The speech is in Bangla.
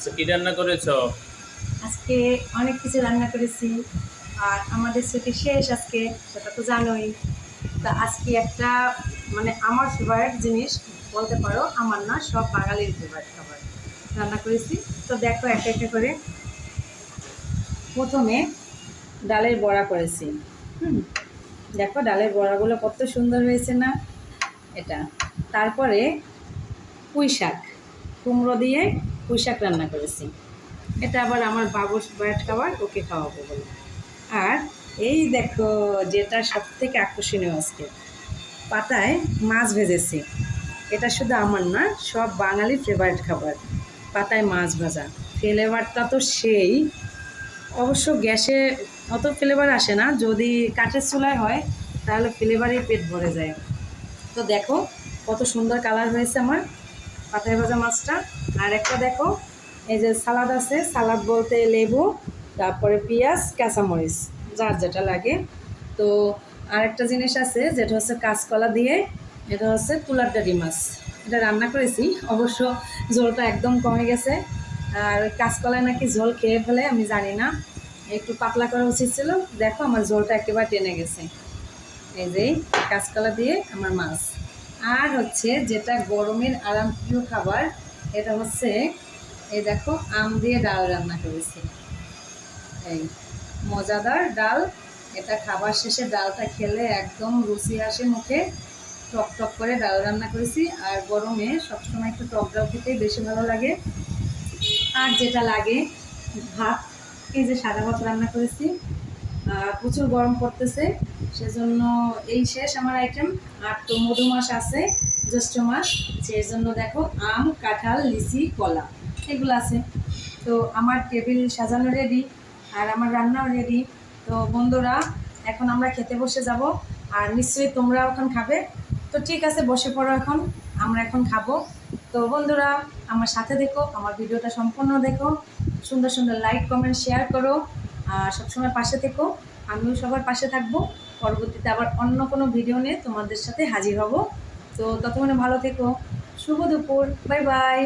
আচ্ছা কি রান্না করেছ? আজকে অনেক কিছু রান্না করেছি, আর আমাদের ছুটি শেষ আজকে, সেটা তো জানোই। তা আজকে একটা মানে আমার ফেভারিট জিনিস, বলতে পারো, আমার না সব বাঙালির ফেভারিট খাবার। রান্না করেছি, তো দেখো একটা একটা করে। প্রথমে ডালের বড়া করেছি, হুম। দেখো ডালের বড়াগুলো কত সুন্দর হয়েছে না? এটা। তারপরে পুঁই শাক কুমড়ো দিয়ে পুঁই শাক রান্না করেছি। এটা আবার আমার বাবুর ফেভারিট খাবার, ওকে খাওয়াবো বলে। আর এই দেখো যেটা সব থেকে আকর্ষণীয় আজকে, পাতায় মাছ ভেজেছি। এটা শুধু আমার না, সব বাঙালি ফেভারিট খাবার, পাতায় মাছ ভাজা। ফ্লেভারটা তো সেই। অবশ্য গ্যাসে অত ফ্লেভার আসে না, যদি কাঠের চুলায় হয়, তাহলে ফ্লেভারেই পেট ভরে যায়। তো দেখো কত সুন্দর কালার হয়েছে আমার। পাতায় ভাজা মাছটা। আর একটা দেখো, এই যে সালাদ আছে, সালাদ বলতে লেবু, তারপরে পেঁয়াজ, কাঁচামরিচ, যার যেটা লাগে। তো আরেকটা জিনিস আছে, যেটা হচ্ছে কাঁচকলা দিয়ে, এটা হচ্ছে তুলার ডাডি মাছ। এটা রান্না করেছি, অবশ্য ঝোলটা একদম কমে গেছে। আর কাঁচকলায় নাকি ঝোল খেয়ে ফেলে, আমি জানি না। একটু পাতলা করা উচিত ছিল। দেখো আমার ঝোলটা একেবারে টেনে গেছে। এই যে, কাঁচকলা দিয়ে আমার মাছ। আর হচ্ছে যেটা গরমের আরাম প্রিয় খাবার, এটা হচ্ছে এই দেখো, আম দিয়ে ডাল রান্না করেছি। এই মজাদার ডাল, এটা খাবার শেষে ডালটা খেলে একদম রুচি আসে মুখে। টক টক করে ডাল রান্না করেছি, আর গরমে সবসময় একটু টক ডাল খেতেই বেশি ভালো লাগে। আর যেটা লাগে, ভাত, এই যে সাদা ভাত রান্না করেছি। প্রচুর গরম পড়তেছে। সেজন্য এই শেষ আমার আইটেম আর তো মধু মাস আছে, জ্যৈষ্ঠ মাস। সেই জন্য দেখো, আম, কাঁঠাল, লিচি, কলা, এগুলো আছে। তো আমার টেবিল সাজানো রেডি আর আমার রান্নাও রেডি তো বন্ধুরা, এখন আমরা খেতে বসে যাব। আর নিশ্চয়ই তোমরা এখন খাবে। তো ঠিক আছে, বসে পড়ো এখন। আমরা এখন খাব। তো বন্ধুরা, আমার সাথে দেখো, আমার ভিডিওটা সম্পূর্ণ দেখো। সুন্দর সুন্দর লাইক কমেন্ট শেয়ার করো। সবসময় পাশে থেকো। আমিও সবার পাশে থাকব। পরবর্তীতে আবার অন্য কোনো ভিডিও নিয়ে তোমাদের সাথে হাজির হব। তো ততক্ষণে ভালো থেকো। শুভ দুপুর। Bye bye